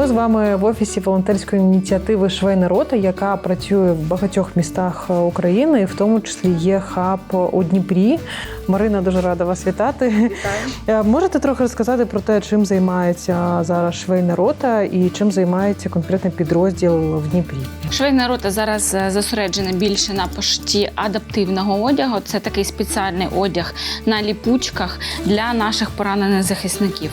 Ми з вами в офісі волонтерської ініціативи Швейна рота, яка працює в багатьох містах е, України, в тому числі є хаб у Дніпрі. Марина, дуже рада вас вітати. Е, Можете трохи розказати про те, чим займається зараз швейна рота і чим займається конкретний підрозділ в Дніпрі? Швейна рота зараз е, зосереджена більше на пошті адаптивного одягу. Це такий спеціальний одяг на ліпучках для наших поранених захисників.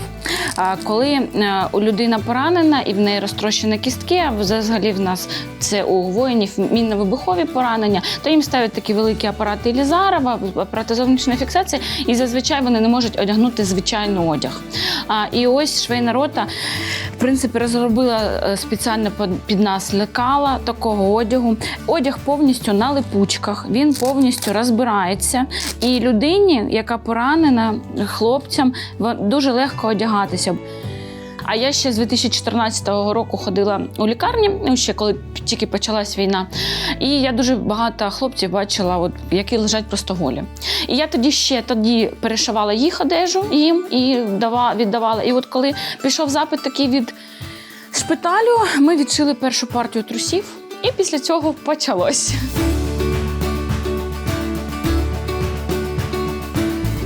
Коли е, у людина поранена і в неї розтрощені кістки, а взагалі в нас це у воїнів мінно-вибухові поранення, то їм ставлять такі великі апарати Лізарова, апарати зовнішньої фіксації, і зазвичай вони не можуть одягнути звичайний одяг. А, І ось швейна рота в принципі розробила е, спеціально під- нас лекала такого одягу. Одяг повністю на липучках, він повністю розбирається. І людині, яка поранена, хлопцям, дуже легко одягатися. А я ще з 2014 року ходила у лікарні, ну ще коли тільки почалась війна. І я дуже багато хлопців бачила, от, які лежать просто голі. І я тоді ще тоді перешивала їх одежу їм і дава, віддавала. І от коли пішов запит такий від шпиталю, ми відшили першу партію трусів, і після цього почалось.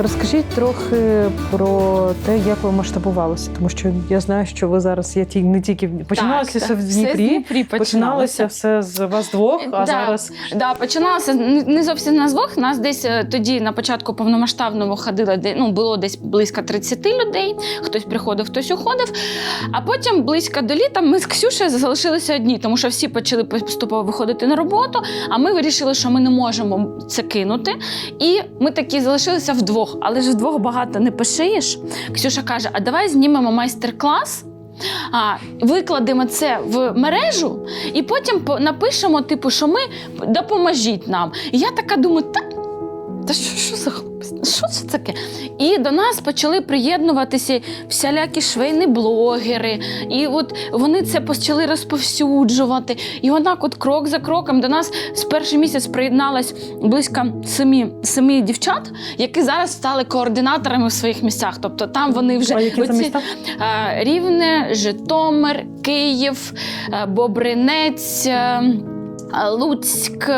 Розкажіть трохи про те, як ви масштабувалися, тому що я знаю, що ви зараз є ті не тільки починалося Так, все в Дніпрі, Все з Дніпрі починалося все з вас двох, а Да. зараз Да, починалося не зовсім на двох. Нас десь е, тоді на початку повномасштабного ходило, де ну було десь близько 30 людей. Хтось приходив, хтось уходив. А потім близько до літа ми з Ксюшею залишилися одні, тому що всі почали поступово виходити на роботу. А ми вирішили, що ми не можемо це кинути. І ми такі залишилися вдвох. Але ж вдвох багато не пошиєш. Ксюша каже: а давай знімемо майстер-клас. А, викладемо це в мережу, і потім по- напишемо, типу, що ми допоможіть нам. І я така думаю, та, та що, що за? Що це таке? І до нас почали приєднуватися всілякі швейні блогери. І от вони це почали розповсюджувати. І отак, от крок за кроком, до нас з перший місяць приєдналось близько семи, семи дівчат, які зараз стали координаторами в своїх місцях. Тобто там вони вже а які оці- міста? Рівне, Житомир, Київ, е, Бобринець, е, Луцьк.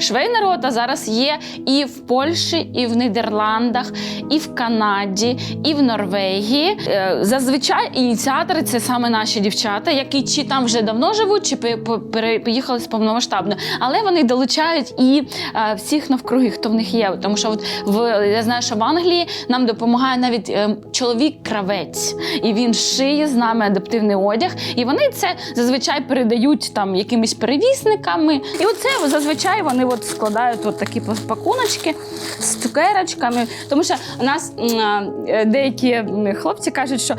Швейна рота зараз є і в Польщі, і в Нідерландах, і в Канаді, і в Норвегії. Е, Зазвичай ініціатори це саме наші дівчата, які чи там вже давно живуть, чи поїхали з повномасштабно. Але вони долучають і е, всіх навкруги, хто в них є. Тому що от в я знаю, що в Англії нам допомагає навіть е, чоловік-кравець, і він шиє з нами адаптивний одяг. І вони це зазвичай передають там якимись перевісниками. І оце зазвичай вони от складають от такі пакуночки з цукерочками. Тому що нас е, деякі хлопці кажуть, що.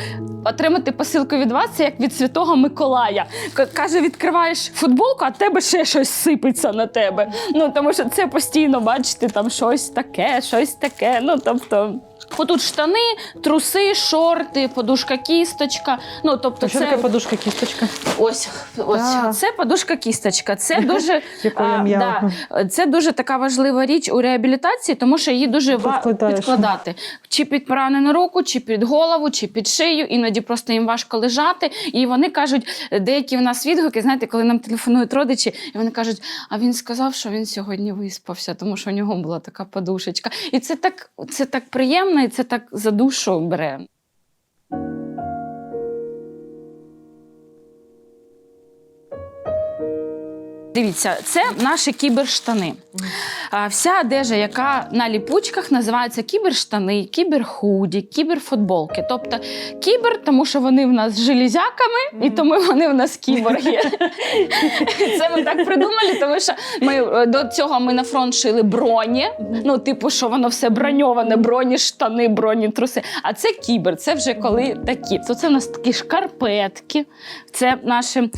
Отримати посилку від вас це як від Святого Миколая. Каже, відкриваєш футболку, а тебе ще щось сипеться на тебе. Ну тому що це постійно бачите, там щось таке, щось таке. Ну тобто. Отут штани, труси, шорти, подушка кісточка. Ну тобто, Що це таке подушка кісточка? ось, ось А. це подушка кісточка. Це дуже Якою а, м'яко. да, це дуже така важлива річ у реабілітації, тому що її дуже ва- Підкладаєш. підкладати. Чи під поранену руку, чи під голову, чи під шию. Іноді просто їм важко лежати. І вони кажуть, деякі в нас відгуки, знаєте, коли нам телефонують родичі, і вони кажуть: а він сказав, що він сьогодні виспався, тому що у нього була така подушечка. І це так, це так приємно, і це так за душу бере. Дивіться, це наші кіберштани. Вся одежа, яка на ліпучках, називається кіберштани, кіберхуді, кіберфутболки. Тобто кібер, тому що вони в нас з железяками, і тому вони в нас кіборги. Це ми так придумали, тому що ми е, до цього ми на фронт шили броні. Ну, типу, що воно все броньоване, броні, штани, броні, труси. А це кібер, це вже коли такі. То це в нас такі шкарпетки. Це наші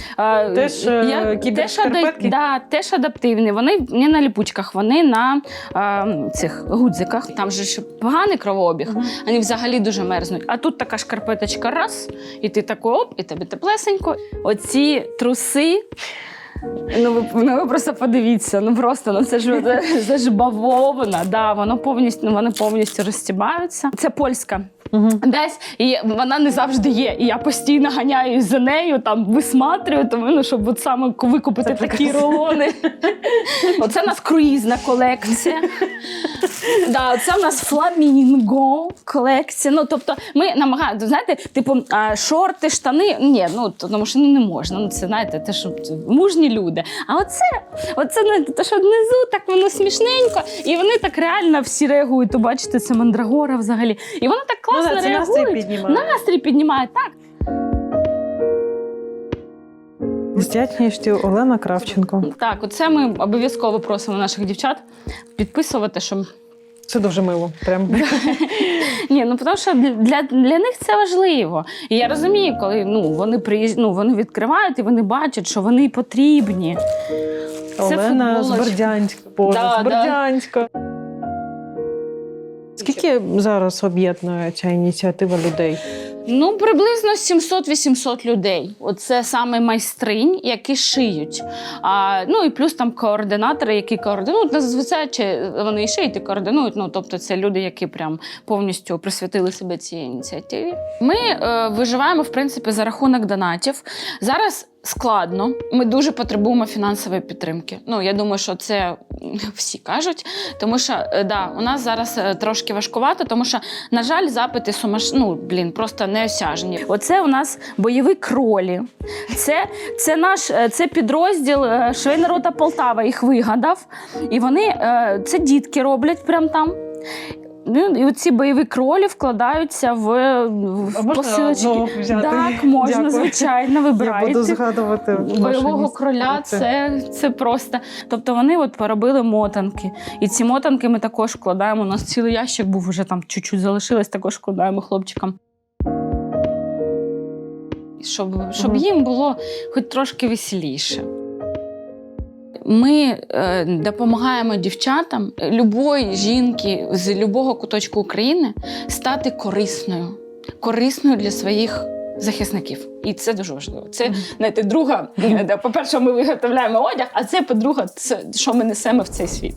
Теж, е, кібершкарпетки? Да, теж адаптивні. Вони не на ліпучках, вони на е, цих гудзиках. Там же ж поганий кровообіг. Вони взагалі дуже мерзнуть. А тут така шкарпеточка раз, і ти тако оп, і тобі теплесенько. Оці труси. Ну ви, ну ви просто подивіться, ну просто ну це ж це, це ж бавовна, да, воно повністю, ну, вони повністю розстібаються. Це польська. Угу. Десь і вона не завжди є. І я постійно ганяюсь за нею, там висматрюю, тому ну, щоб от саме викупити Це такі прекрасно. рулони. Оце в нас круїзна колекція. Да, це в нас фламінго колекція. Ну, тобто, ми намагаємося, знаєте, типу, шорти, штани. Ні, ну тому що ну, не можна. Ну, це знаєте, те, що це люди. А оце, оце знаєте, те, що внизу так воно смішненько, і вони так реально всі реагують. То бачите, це мандрагора взагалі. І воно так класно Ну, це настрій піднімає. Настрій піднімає, так. Здячністю Олена Кравченко. Так, оце ми обов'язково просимо наших дівчат підписувати, щоб Це дуже мило. Прям. Ні, ну тому що для, для них це важливо. І я розумію, коли ну вони приїж... ну, вони відкривають і вони бачать, що вони потрібні. Це Олена з. Бердянська. Боже, Да, з да. Скільки зараз об'єднує ця ініціатива людей? Ну, приблизно 700-800 людей. Оце саме майстринь, які шиють. А, ну і плюс там координатори, які координують. Ну, Зазвичай чи вони і шиють, і координують. Ну, тобто, це люди, які прям повністю присвятили себе цій ініціативі. Ми е, виживаємо, в принципі, за рахунок донатів. Зараз складно. Ми дуже потребуємо фінансової підтримки. Ну, я думаю, що це всі кажуть. Тому що е, да, у нас зараз е, трошки важкувато, тому що, на жаль, запити сумаш... ну, блін, просто неосяжні. Оце у нас бойові кролі. Це, це наш е, це підрозділ Швейна рота Полтава їх вигадав. І вони це дітки роблять прямо там. Ну, І оці бойові кролі вкладаються в, в посилочки. Так, можна, Дякую. звичайно, Я буду згадувати Бойового кроля це, це просто. Тобто вони от поробили мотанки. І ці мотанки ми також вкладаємо. У нас цілий ящик був вже там чуть-чуть залишилось, також вкладаємо хлопчикам. Щоб, щоб їм було хоч трошки веселіше. Ми е, допомагаємо дівчатам, е, любої жінки з любого куточку України стати корисною, корисною для своїх захисників. І це дуже важливо. Це знаєте, друга. По-перше, ми виготовляємо одяг, а це по-друге, це що ми несемо в цей світ.